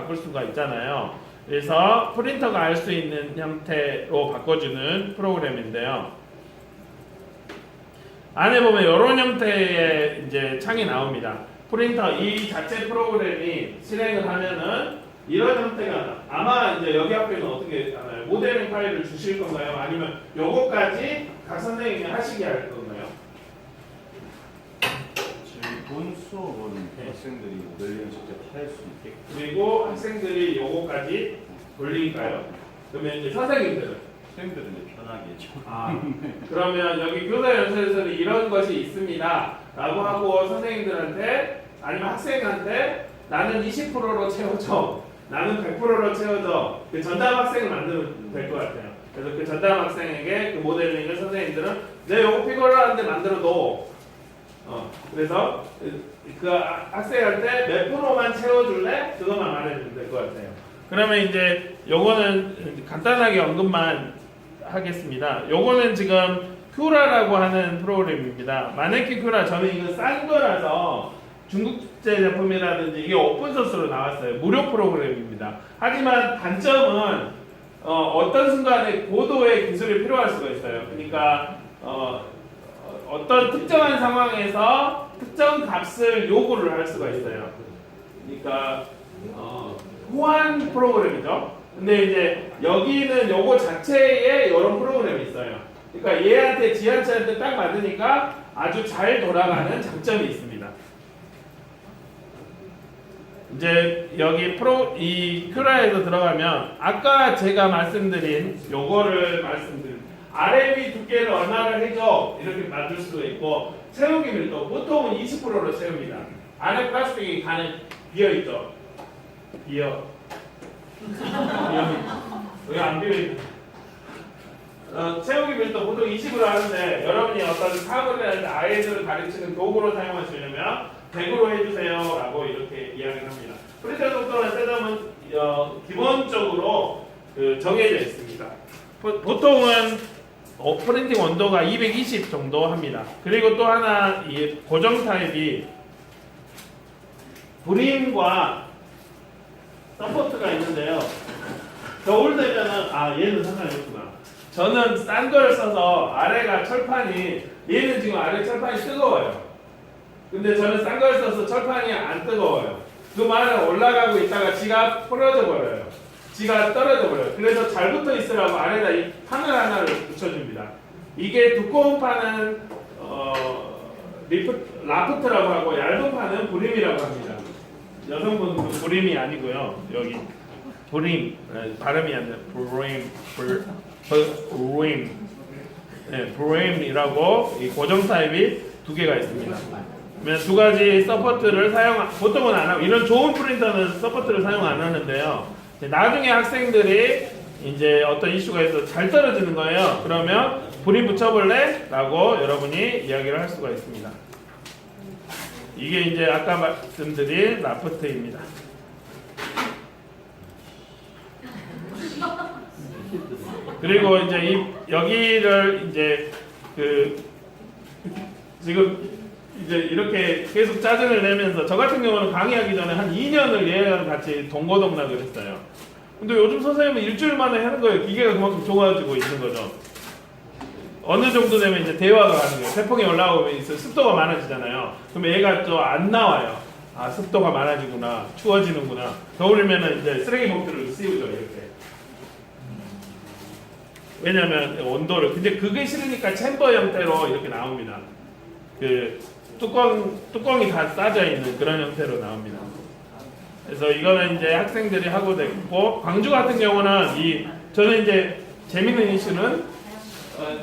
바꿀 수가 있잖아요. 그래서 프린터가 알 수 있는 형태로 바꿔주는 프로그램인데요. 안에 보면 이런 형태의 이제 창이 나옵니다. 프린터 이 자체 프로그램이 실행을 하면은 이런 형태가 나. 아마 이제 여기 학교는 어떻게? 모델링 파일을 주실 건가요? 아니면 요거까지 각 선생님이 하시게 할 건가요? 저희 본 수업은 네. 학생들이 모델링을 직접 할수 있게 그리고 학생들이 요거까지 돌릴까요? 그러면 이제 선생님들은 학생들은 이제 편하게 좀 아, 그러면 여기 교사 연설에서는 이런 것이 있습니다. 라고 하고 선생님들한테 아니면 학생한테 나는 20%로 채워줘. 나는 100%로 채워줘. 그 전담 학생을 만들면 될 것 같아요. 그래서 그 전담 학생에게 그 모델링을 선생님들은 내 요거 피규어라는데 만들어 둬. 어, 그래서 그- 그 아- 학생한테 몇 프로만 채워줄래? 그것만 말해주면 될 것 같아요. 그러면 이제 요거는 간단하게 언급만 하겠습니다. 요거는 지금 큐라라고 하는 프로그램입니다. 마네킹 큐라 저는 이거 싼 거라서 중국제 제품이라든지 이게 오픈 소스로 나왔어요. 무료 프로그램입니다. 하지만 단점은 어, 떤 순간에 고도의 기술이 필요할 수가 있어요. 그러니까 어, 어떤 특정한 상황에서 특정 값을 요구를 할 수가 있어요. 그러니까 어, 호환 프로그램이죠. 근데 이제 여기는 요거 자체에 이런 프로그램이 있어요. 그러니까 얘한테 지한체한테 딱 맞으니까 아주 잘 돌아가는 장점이 있습니다. 이제 여기 프로 이 큐라에서 들어가면 아까 제가 말씀드린 요거를 말씀드린 위 두께를 얼마를 해줘 이렇게 만들 수도 있고 채우기 밀도 보통은 20%로 채웁니다. 안에 플라스틱이 간에 비어 있죠. 비어. 여기 안 비어 있. 어, 채우기 밀도 보통 20으로 하는데 여러분이 어떤 사업을 할때 아이들을 가르치는 도구로 사용하시려면 100으로 해주세요 라고 이렇게 이야기를 합니다. 프린터 속도나 셋업은 어, 기본적으로 그 정해져 있습니다. 보- 보통은 어, 프린팅 원도가 220 정도 합니다. 그리고 또 하나 이 고정 타입이 브림과 서포트가 있는데요. 겨울 되면은 아 얘는 상관이 없구나. 저는 싼 걸 써서 아래가 철판이 얘는 지금 아래 철판이 뜨거워요. 근데 저는 싼 걸 써서 철판이 안 뜨거워요. 그 말은 올라가고 있다가 지가 부러져 버려요. 지가 떨어져 버려요. 그래서 잘 붙어 있으라고 아래다 이 판을 하나를 붙여줍니다. 이게 두꺼운 판은 어, 리프, 라프트라고 하고 얇은 판은 브림이라고 합니다. 여성분은 브림이 아니고요. 여기 브림 네, 발음이 안 돼. 브림 브림 브림 네, 브림이라고 이 고정 타입이 두 개가 있습니다. 두 가지 서포트를 사용 보통은 안 하고 이런 좋은 프린터는 서포트를 사용 안 하는데요. 이제 나중에 학생들이 이제 어떤 이슈가 있어서 잘 떨어지는 거예요. 그러면 브림 붙여볼래? 라고 여러분이 이야기를 할 수가 있습니다. 이게 이제 아까 말씀드린 라프트입니다. 그리고 이제 이 여기를 이제 그 지금 이제 이렇게 계속 짜증을 내면서 저 같은 경우는 강의하기 전에 한 2년을 얘랑 같이 동거동락을 했어요. 근데 요즘 선생님은 일주일 만에 하는 거예요. 기계가 그만큼 좋아지고 있는 거죠. 어느 정도 되면 이제 대화가 가는 거예요. 태풍이 올라오면 이제 습도가 많아지잖아요. 그럼 얘가 또 안 나와요. 아 습도가 많아지구나, 추워지는구나. 겨울이면은 이제 쓰레기 봉투를 씌우죠 이렇게. 왜냐면 온도를 근데 그게 싫으니까 챔버 형태로 이렇게 나옵니다. 그 뚜껑 뚜껑이 다 싸져 있는 그런 형태로 나옵니다. 그래서 이거는 이제 학생들이 하고 됐고 광주 같은 경우는 이 저는 이제 재밌는 이슈는 어,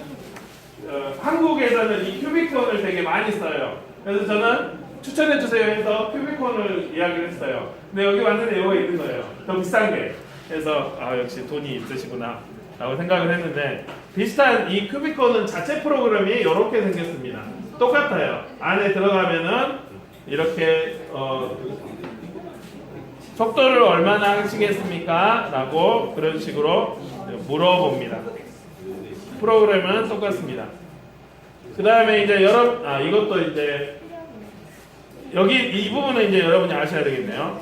어, 한국에서는 이 큐비콘을 되게 많이 써요. 그래서 저는 추천해 주세요 해서 큐비콘을 이야기를 했어요. 근데 여기 왔는데 이거 있는 거예요. 더 비싼 게. 그래서 아 역시 돈이 있으시구나 라고 생각을 했는데 비슷한 이 큐비콘은 자체 프로그램이 이렇게 생겼습니다. 똑같아요. 안에 들어가면은 이렇게 어, 속도를 얼마나 하시겠습니까? 라고 그런 식으로 물어봅니다. 프로그램은 똑같습니다. 그 다음에 이제 여러 아 이것도 이제 여기 이 부분은 이제 여러분이 아셔야 되겠네요.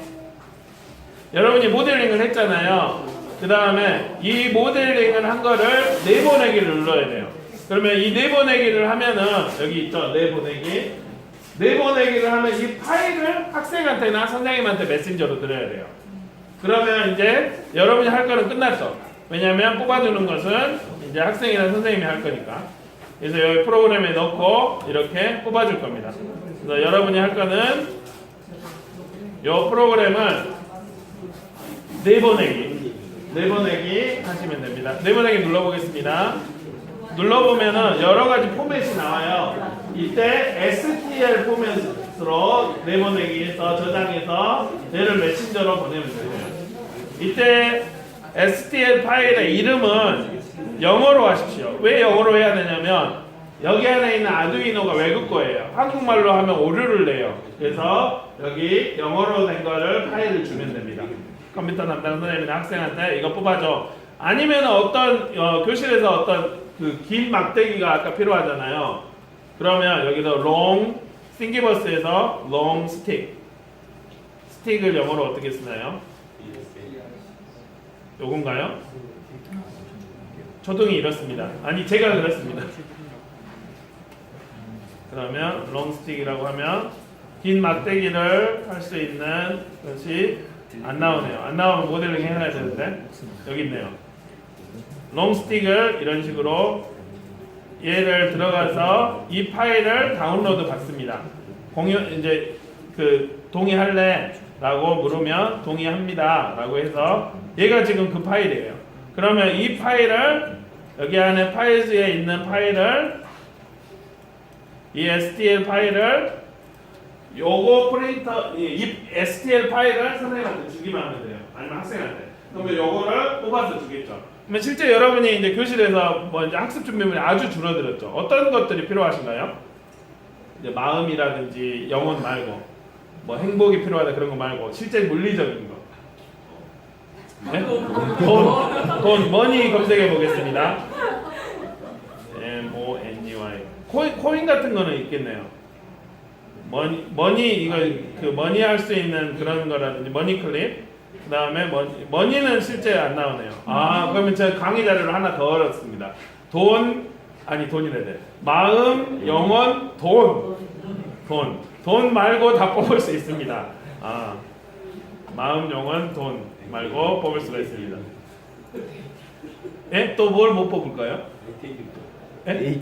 여러분이 모델링을 했잖아요. 그 다음에 이 모델링을 한 거를 내보내기를 눌러야 돼요. 그러면 이 내보내기를 하면은 여기 있죠 내보내기. 내보내기를 하면 이 파일을 학생한테나 선생님한테 메신저로 드려야 돼요. 그러면 이제 여러분이 할 거는 끝났죠. 왜냐하면 뽑아주는 것은 이제 학생이나 선생님이 할 거니까. 그래서 여기 프로그램에 넣고 이렇게 뽑아줄 겁니다. 그래서 여러분이 할 거는 이 프로그램은 내보내기, 내보내기 하시면 됩니다. 내보내기 눌러보겠습니다. 눌러보면은 여러 가지 포맷이 나와요. 이때 STL 포맷으로 내보내기에서 저장해서 얘를 메신저로 보내면 돼요. 이때 STL 파일의 이름은 영어로 하십시오. 왜 영어로 해야 되냐면 여기 안에 있는 아두이노가 외국 거예요. 한국말로 하면 오류를 내요. 그래서 여기 영어로 된 거를 파일을 주면 됩니다. 컴퓨터 담당 선생님이나 학생한테 이거 뽑아줘. 아니면 어떤 어, 교실에서 어떤 그 긴 막대기가 아까 필요하잖아요. 그러면 여기서 long 싱기버스에서 long stick 스틱을 영어로 어떻게 쓰나요? 요건가요? 초등이 이렇습니다. 아니 제가 그랬습니다. 그러면 롱스틱이라고 하면 긴 막대기를 할 수 있는 것이 안 나오네요. 안 나오면 모델링 해놔야 되는데 여기 있네요. 롱스틱을 이런 식으로 얘를 들어가서 이 파일을 다운로드 받습니다. 공유 이제 그 동의할래라고 물으면 동의합니다라고 해서 얘가 지금 그 파일이에요. 그러면 이 파일을 여기 안에 파일즈에 있는 파일을 이 STL 파일을 요거 프린터 이, 이 STL 파일을 선생님한테 주기만 하면 돼요. 아니면 학생한테. 그러면 요거를 뽑아서 주겠죠. 그러면 실제 여러분이 이제 교실에서 뭐 이제 학습 준비물이 아주 줄어들었죠. 어떤 것들이 필요하신가요? 이제 마음이라든지 영혼 말고 뭐 행복이 필요하다 그런 거 말고 실제 물리적인 거. 네? 돈, 돈, 머니 검색해 보겠습니다. M O N E Y. 코인, 코인 같은 거는 있겠네요. 머니, 머니 이거 그 머니 할 수 있는 그런 거라든지 머니 클립. 그 다음에 머니, 머니는 실제 안 나오네요. 아 그러면 제가 강의 자료를 하나 더 얻었습니다. 돈 아니 돈이래 돼. 마음, 영혼, 돈, 돈, 돈 말고 다 뽑을 수 있습니다. 아 마음, 영혼, 돈 말고 뽑을 수가 있습니다. 예? 또 뭘 못 뽑을까요? 예?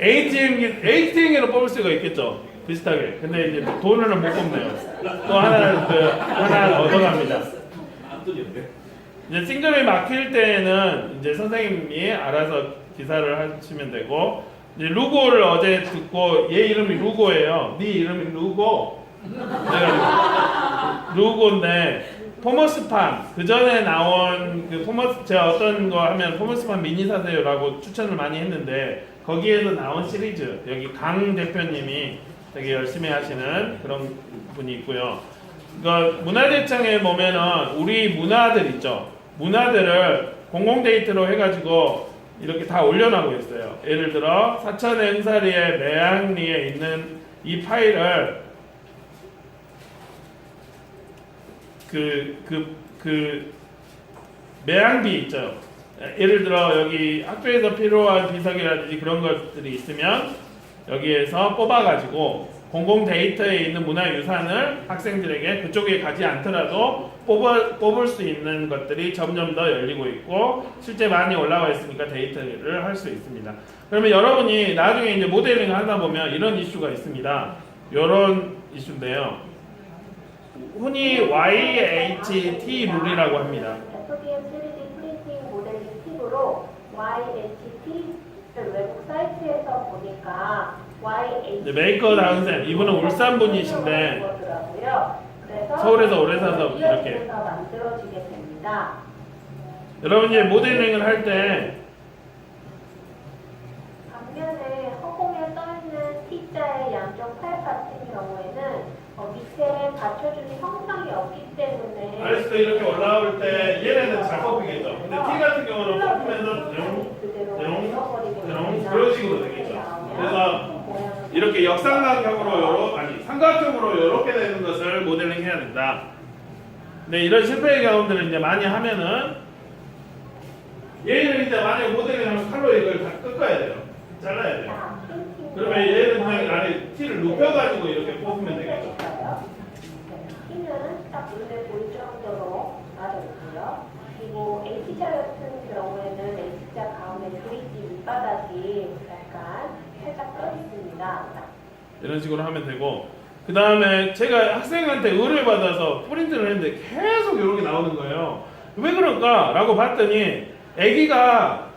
ATM ATM으로 뽑을 수가 있겠죠. 비슷하게. 근데 이제 돈으로는 못 뽑네요. 또 하나 그 하나 얻어갑니다. 이제 싱글이 막힐 때는 이제 선생님이 알아서 기사를 하시면 되고 이제 루고를 어제 듣고 얘 이름이 루고예요. 네 이름이 루고. 루고인데 포머스팜 그 전에 나온 그 포머스 제가 어떤 거 하면 포머스팜 미니 사세요라고 추천을 많이 했는데 거기에서 나온 시리즈 여기 강 대표님이 되게 열심히 하시는 그런 분이 있고요. 그러니까 문화재청에 보면은 우리 문화들 있죠. 문화들을 공공 데이터로 해가지고 이렇게 다 올려놓고 있어요. 예를 들어 사천의 응사리의 매양리에 있는 이 파일을 그, 그, 그, 매양비 있죠. 예를 들어, 여기 학교에서 필요한 비석이라든지 그런 것들이 있으면 여기에서 뽑아가지고 공공 데이터에 있는 문화유산을 학생들에게 그쪽에 가지 않더라도 뽑아, 뽑을 수 있는 것들이 점점 더 열리고 있고 실제 많이 올라와 있으니까 데이터를 할 수 있습니다. 그러면 여러분이 나중에 이제 모델링을 하다 보면 이런 이슈가 있습니다. 이런 이슈인데요. 흔히 YHT 룰이라고 합니다. FDM 3D 프린팅 모델링 팁으로 YHT 외국 사이트에서 보니까 YHT 이제 메이커 다운 쌤, 이분은 울산 분이신데 서울에서 오래 사서 이렇게. 여러분 이제 모델링을 할때 반면에 허공에 떠 있는 T자의 양쪽 팔 같은 경우에는 어, 밑에 받쳐주는 형상이 없기 때문에 알스도 이렇게 올라올 때 얘네는 잘 뽑히겠죠. 근데 T 같은 경우는 잃어버리게 영 됩니다. 그런 식으로 되겠죠. 그래서 이렇게 역삼각형으로 요러 아니 삼각형으로 이렇게 되는 것을 모델링 해야 된다. 근데 이런 실패의 경험들을 이제 많이 하면은 얘를 이제 만약에 모델링 하면 칼로 이걸 다 꺾어야 돼요. 잘라야 돼요. 그러면 얘를 그냥 안에 티를 눕혀가지고 이렇게 뽑으면 되겠죠. 키는 딱 눈에 보일 정도로 놔뒀고요. 그리고 H자 같은 경우에는 H자 가운데 브릿지 밑바닥이 약간 살짝 떠 있습니다. 이런 식으로 하면 되고 그 다음에 제가 학생한테 의뢰 받아서 프린트를 했는데 계속 이렇게 나오는 거예요. 왜 그럴까? 라고 봤더니 애기가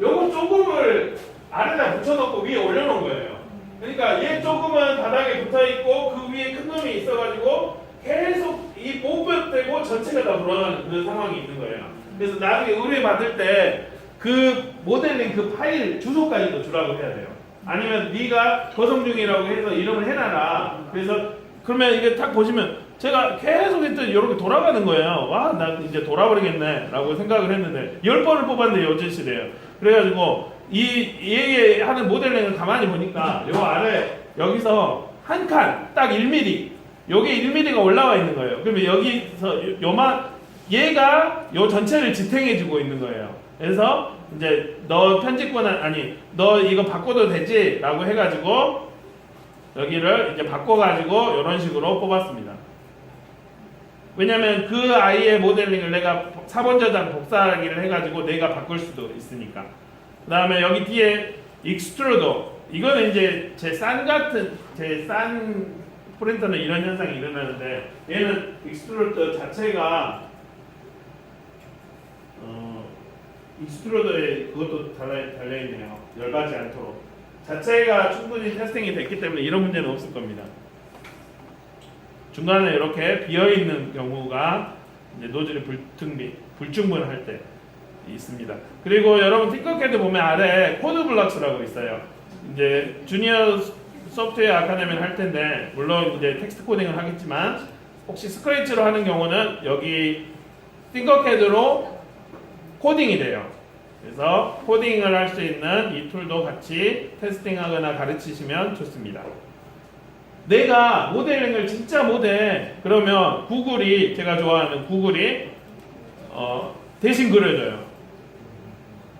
요거 조금을 아래다 붙여놓고 위에 올려놓은 거예요. 그러니까 얘 조금은 바닥에 붙어있고 그 위에 큰 놈이 있어가지고 계속 이 뽀뽀되고 전체가 다 돌아가는 그런 상황이 있는 거예요. 그래서 나중에 의뢰 받을 때 그 모델링 그 파일 주소까지도 주라고 해야 돼요. 아니면 네가 거성 중이라고 해서 이름을 해놔라. 그래서 그러면 이게 딱 보시면 제가 계속 했더니 이렇게 돌아가는 거예요. 와, 나 이제 돌아버리겠네 라고 생각을 했는데 열 번을 뽑았는데 여전시래요. 그래가지고 이 얘기 하는 모델링을 가만히 보니까 요 아래 여기서 한 칸 딱 1mm 여기 1mm가 올라와 있는 거예요. 그러면 여기서 요- 요만 얘가 요 전체를 지탱해주고 있는 거예요. 그래서 이제 너 편집권 아니 너 이거 바꿔도 되지라고 해가지고 여기를 이제 바꿔가지고 이런 식으로 뽑았습니다. 왜냐면 그 아이의 모델링을 내가 4번 저장 복사하기를 해가지고 내가 바꿀 수도 있으니까. 그 다음에 여기 뒤에 익스트루더 이거는 이제 제 싼 같은 제 싼 프린터는 이런 현상이 일어나는데 얘는 익스트루더 자체가 어, 익스트루더에 그것도 달려, 달려있네요 열받지 않도록 자체가 충분히 테스팅이 됐기 때문에 이런 문제는 없을 겁니다 중간에 이렇게 비어있는 경우가 이제 노즐이 불등비 불충분할 때 있습니다. 그리고 여러분 팅커캐드 보면 아래 코드 블럭스라고 있어요. 이제 주니어 소프트웨어 아카데미를 할 텐데 물론 이제 텍스트 코딩을 하겠지만 혹시 스크래치로 하는 경우는 여기 팅커캐드로 코딩이 돼요. 그래서 코딩을 할 수 있는 이 툴도 같이 테스팅하거나 가르치시면 좋습니다. 내가 모델링을 진짜 못해 그러면 구글이 제가 좋아하는 구글이 어, 대신 그려줘요.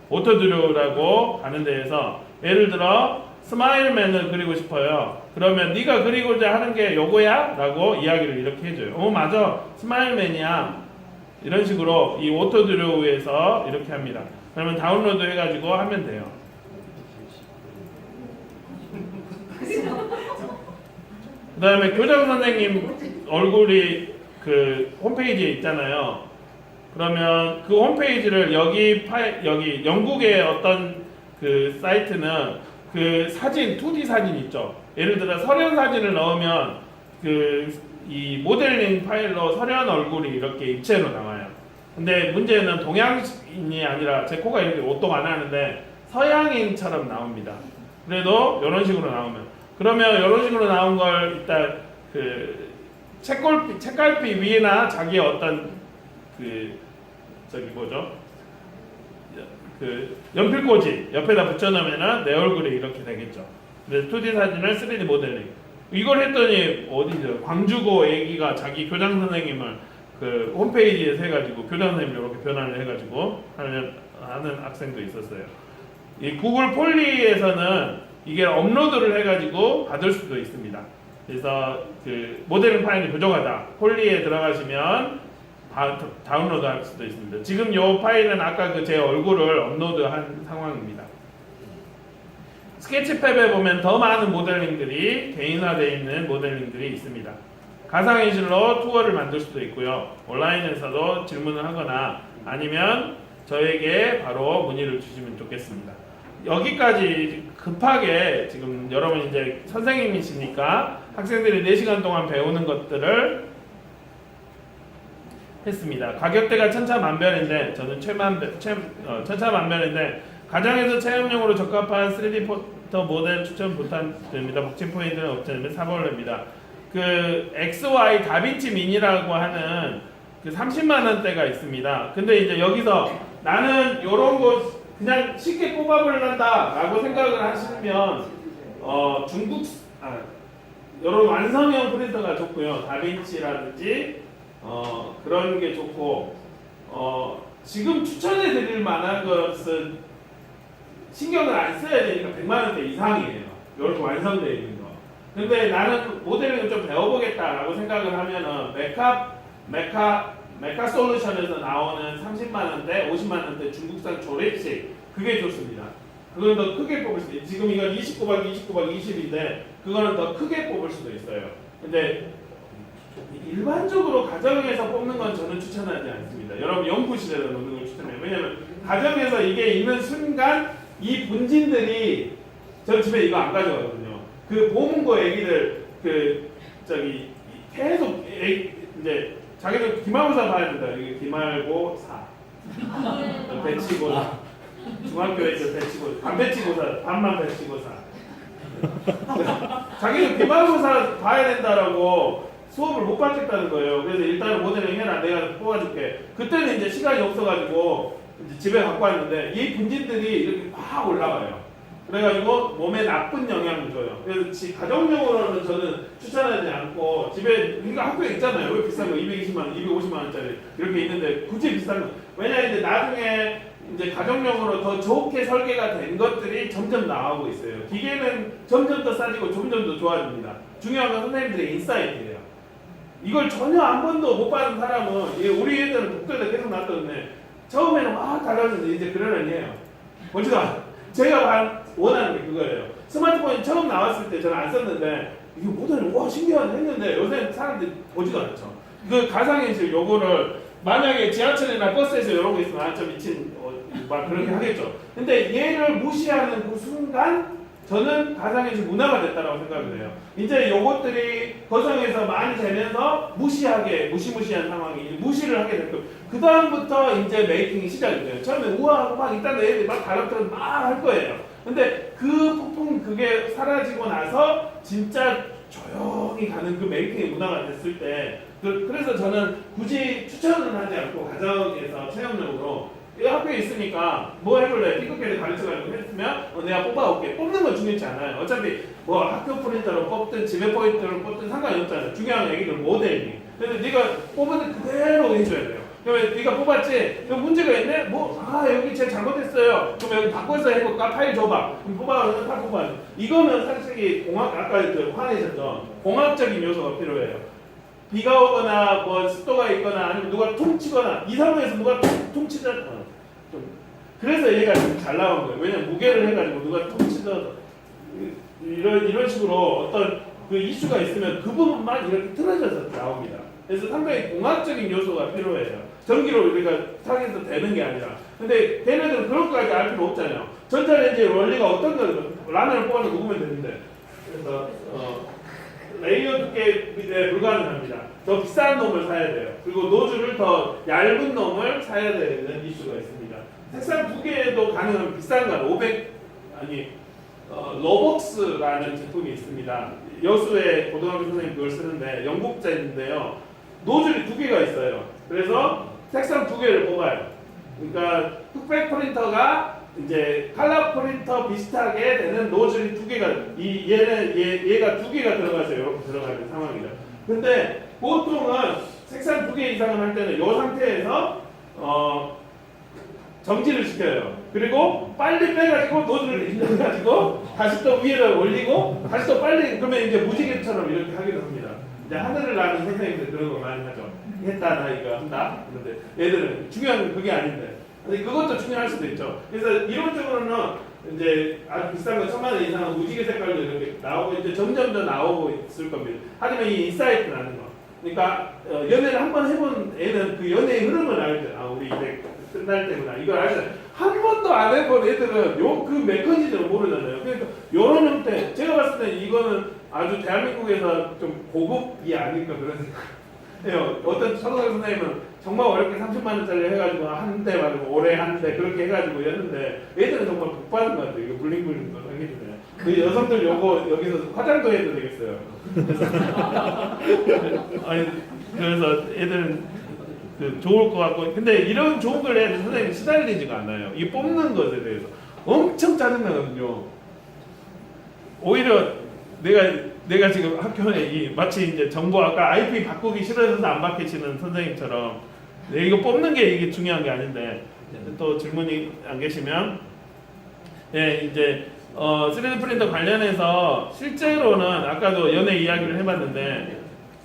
오토드로라고 하는 데에서 예를 들어 스마일맨을 그리고 싶어요. 그러면 네가 그리고자 하는 게 요거야? 라고 이야기를 이렇게 해줘요. 어 맞아 스마일맨이야. 이런 식으로 이 오토드로우에서 이렇게 합니다. 그러면 다운로드 해가지고 하면 돼요. 그 다음에 교장 선생님 얼굴이 그 홈페이지에 있잖아요. 그러면 그 홈페이지를 여기 파일 여기 영국의 어떤 그 사이트는 그 사진 2D 사진 있죠. 예를 들어 설현 사진을 넣으면 그 이 모델링 파일로 설현 얼굴이 이렇게 입체로 나와요. 근데 문제는 동양인이 아니라 제 코가 이렇게 오똑 안 하는데 서양인처럼 나옵니다. 그래도 이런 식으로 나오면 그러면 이런 식으로 나온 걸 일단 그 책갈피 책갈피 위에나 자기 어떤 그 저기 뭐죠? 그 연필꽂이 옆에다 붙여놓으면은 내 얼굴이 이렇게 되겠죠. 근데 2D 사진을 3D 모델링. 이걸 했더니 어디죠? 광주고 애기가 자기 교장 선생님을 그 홈페이지에서 해가지고 교장 선생님 이렇게 변환을 해가지고 하는 하는 학생도 있었어요. 이 구글 폴리에서는 이게 업로드를 해가지고 받을 수도 있습니다. 그래서 그 모델링 파일이 부족하다. 폴리에 들어가시면 다, 다운로드 할 수도 있습니다. 지금 이 파일은 아까 그 제 얼굴을 업로드한 상황입니다. 스케치탭에 보면 더 많은 모델링들이 개인화되어 있는 모델링들이 있습니다. 가상현실로 투어를 만들 수도 있고요. 온라인에서도 질문을 하거나 아니면 저에게 바로 문의를 주시면 좋겠습니다. 여기까지 급하게 지금 여러분 이제 선생님이시니까 학생들이 4시간 동안 배우는 것들을 했습니다. 가격대가 천차만별인데 저는 최만별, 최, 어, 천차만별인데 가정에서 체험용으로 적합한 3D 포터 모델 추천 부탁드립니다. 복진 포인트는 없자면 3월입니다. 그 XY 다빈치 미니라고 하는 그 30만 원대가 있습니다. 근데 이제 여기서 나는 이런 거 그냥 쉽게 뽑아버린다라고 생각을 하시면 어 중국 아 여러 완성형 프린터가 좋고요. 다빈치라든지 어, 그런 게 좋고 어, 지금 추천해 드릴 만한 것은 신경을 안 써야 되니까 100만 원대 이상이에요. 이렇게 완성되어 있는 거. 근데 나는 모델링을 좀 배워보겠다라고 생각을 하면은 메카 메카 메카 솔루션에서 나오는 30만 원대, 50만 원대 중국산 조립식 그게 좋습니다. 그건 더 크게 뽑을 수 있어요. 지금 이건 29박 29박 20인데 그거는 더 크게 뽑을 수도 있어요. 근데 일반적으로 가정에서 뽑는 건 저는 추천하지 않습니다. 여러분 연구실에서 놓는 걸 추천해요. 왜냐면 가정에서 이게 있는 순간 이 분진들이 저 집에 이거 안 가져가거든요. 그 보문고 애기들 그 저기 계속 애, 이제 자기들 기말고사 봐야 된다. 이게 기말고사, 배치고사, 중학교에서 배치고 반배치고사, 반만 배치고사. 자기는 기말고사 봐야 된다라고 수업을 못 받겠다는 거예요. 그래서 일단은 모델링 해라. 내가 뽑아줄게. 그때는 이제 시간이 없어가지고 집에 갖고 왔는데 이 분진들이 이렇게 막 올라가요. 그래가지고 몸에 나쁜 영향을 줘요. 그래서 지- 가정용으로는 저는 추천하지 않고 집에 우리가 학교에 있잖아요. 왜 비싼 거 220만 원, 250만 원짜리 이렇게 있는데 굳이 비싼 거. 왜냐 이제 나중에 이제 가정용으로 더 좋게 설계가 된 것들이 점점 나오고 있어요. 기계는 점점 더 싸지고 점점 더 좋아집니다. 중요한 건 선생님들의 인사이트예요. 이걸 전혀 한 번도 못 받은 사람은 이게 우리 애들은 독도에다 계속 놨던데 처음에는 막 달라졌는데 이제 그런 아니에요. 보지가 제가 반- 원하는 게 그거예요. 스마트폰이 처음 나왔을 때 저는 안 썼는데 이게 모델을 와 신기하네 했는데 요새 사람들이 보지도 않죠. 그 가상현실 요거를 만약에 지하철이나 버스에서 거 있으면 아저 미친 어, 막 그렇게 하겠죠. 근데 얘를 무시하는 그 순간 저는 가상현실 문화가 됐다라고 생각을 해요. 이제 요것들이 거성에서 많이 되면서 무시하게 무시무시한 상황이 무시를 하게 됐고 그 다음부터 이제 메이킹이 시작이 돼요. 처음에 우아하고 막 일단 애들이 막 달라들어 막할 거예요. 근데 그 폭풍 그게 사라지고 나서 진짜 조용히 가는 그 메이킹의 문화가 됐을 때 그, 그래서 저는 굳이 추천을 하지 않고 가정에서 체험적으로 이 학교에 있으니까 뭐 해볼래? 핑크캐를 가르쳐가지고 했으면 어, 내가 뽑아올게. 뽑는 건 중요치 않아요. 어차피 뭐 학교 프린터로 뽑든 집에 포인트로 뽑든 상관이 없잖아요. 중요한 얘기는 모델링. 그래서 네가 뽑은 그대로 해줘야 돼요. 그러면 네가 뽑았지? 문제가 있네? 뭐, 아, 여기 제가 잘못했어요. 그럼 여기 바꿔서 해볼까? 파일 줘봐. 그럼 뽑아가지고 다 뽑아. 이거는 솔직히 공학, 아까 그 화내셨던 공학적인 요소가 필요해요. 비가 오거나 뭐 습도가 있거나 아니면 누가 퉁치거나 이 상황에서 누가 퉁, 퉁치잖아. 그래서 얘가 좀잘 나온 거예요. 왜냐면 무게를 해가지고 누가 퉁치더라도 이런 이런 식으로 어떤 그 이슈가 있으면 그 부분만 이렇게 틀어져서 나옵니다. 그래서 상당히 공학적인 요소가 필요해요. 전기로 우리가 타겟에서 되는 게 아니라. 근데 걔네들은 그런 거까지 알 필요 없잖아요. 전자레인지의 원리가 어떤 거예요? 라면을 뽑아서 녹으면 되는데. 그래서 어, 레이어 두께 에 불가능합니다. 더 비싼 놈을 사야 돼요. 그리고 노즐을 더 얇은 놈을 사야 되는 이슈가 있습니다. 색상 두 개도 가능한 비싼 건 500, 아니, 어, 로벅스라는 제품이 있습니다. 여수의 고등학교 선생님 그걸 쓰는데 영국제인데요. 노즐이 두 개가 있어요. 그래서 색상 두 개를 뽑아요. 그러니까 흑백 프린터가 이제 칼라 프린터 비슷하게 되는 노즐이 두 개가 이 얘는 얘 얘가 두 개가 들어가서 이렇게 들어가는 상황이죠. 근데 보통은 색상 두 개 이상을 할 때는 이 상태에서 어 정지를 시켜요. 그리고 빨리 빼가지고 노즐을 일러가지고 다시 또 위에다 올리고 다시 또 빨리 그러면 이제 무지개처럼 이렇게 하기도 합니다. 이제 하늘을 나는 선생님들 그런 거 많이 하죠. 했다 나 이거 한다. 그런데 얘들은 중요한 건 그게 아닌데. 근데 그것도 중요할 수도 있죠. 그래서 이론적으로는 이제 아주 비싼 거 천만 원 이상은 무지개 색깔도 이렇게 나오고 이제 점점 더 나오고 있을 겁니다. 하지만 이 인사이트라는 거. 그러니까 어, 연애를 한번 해본 애는 그 연애의 흐름을 알죠. 아 우리 이제 끝날 때구나. 이걸 알죠. 한 번도 안 해본 애들은 요 그 메커니즘을 모르잖아요. 그러니까 요런 형태 제가 봤을 때 이거는 아주 대한민국에서 좀 고급이 아닐까 그런 생각해요. 어떤 초등학교 선생님은 정말 어렵게 30만 원짜리 해가지고 한대 받고 올해 한 대 그렇게 해가지고 했는데 애들은 정말 복 받은 것 같아요. 이거 블링블링 거 해주네요. 그 여성들 요거 여기서 화장도 해도 되겠어요. 아니 그래서 애들은 그 좋을 것 같고 근데 이런 좋은 걸 해야 선생님이 시달리지가 않아요. 이 뽑는 것에 대해서 엄청 짜증나거든요. 오히려 내가 내가 지금 학교에 이 마치 이제 정보 아까 IP 바꾸기 싫어서 안 바뀌시는 선생님처럼 네, 이거 뽑는 게 이게 중요한 게 아닌데 또 질문이 안 계시면 예 이제 어 3D 프린터 관련해서 실제로는 아까도 연애 이야기를 해봤는데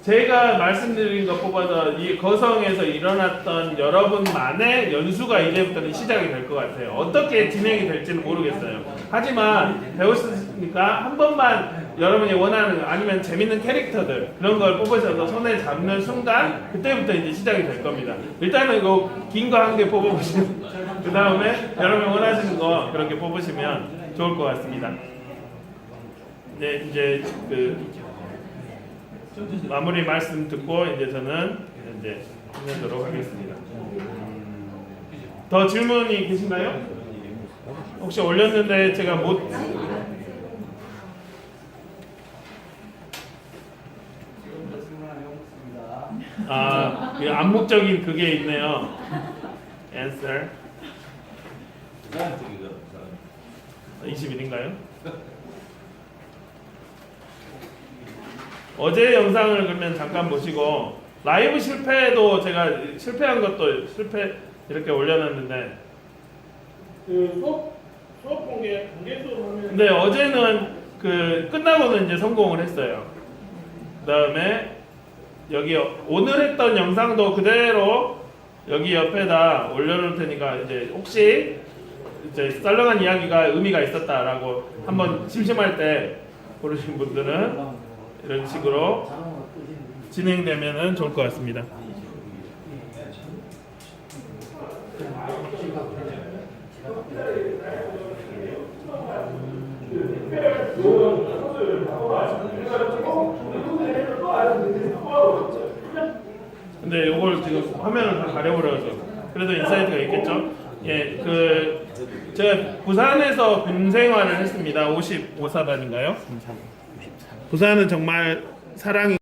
제가 말씀드린 것 뽑아서 이 거성에서 일어났던 여러분만의 연수가 이제부터는 시작이 될 것 같아요. 어떻게 진행이 될지는 모르겠어요. 하지만 배우셨으니까 한 번만 여러분이 원하는 아니면 재밌는 캐릭터들 그런 걸 뽑으셔서 손에 잡는 순간 그때부터 이제 시작이 될 겁니다. 일단은 이거 긴 거 한 개 뽑아보시면 그 다음에 여러분이 원하시는 거 그렇게 뽑으시면 좋을 것 같습니다. 네 이제 그 마무리 말씀 듣고 이제 저는 이제 끝내도록 하겠습니다. 더 질문이 계신가요? 혹시 올렸는데 제가 못 아, 그 암묵적인 그게 있네요. answer 20일인가요? 어제 영상을 그러면 잠깐 보시고 라이브 실패도 제가 실패한 것도 실패 이렇게 올려놨는데 그 수업 수업 공개 공개 수업 하면 근데 어제는 그 끝나고는 이제 성공을 했어요. 그다음에 여기 오늘 했던 영상도 그대로 여기 옆에다 올려놓을 테니까 이제 혹시 이제 썰렁한 이야기가 의미가 있었다라고 한번 심심할 때 보르신 분들은 이런 식으로 진행되면은 좋을 것 같습니다. 근데 이걸 지금 화면을 다 가려버려서 그래도 인사이트가 있겠죠? 예, 그 제가 부산에서 군 생활을 했습니다. 55사단인가요? 부산은 정말 사랑이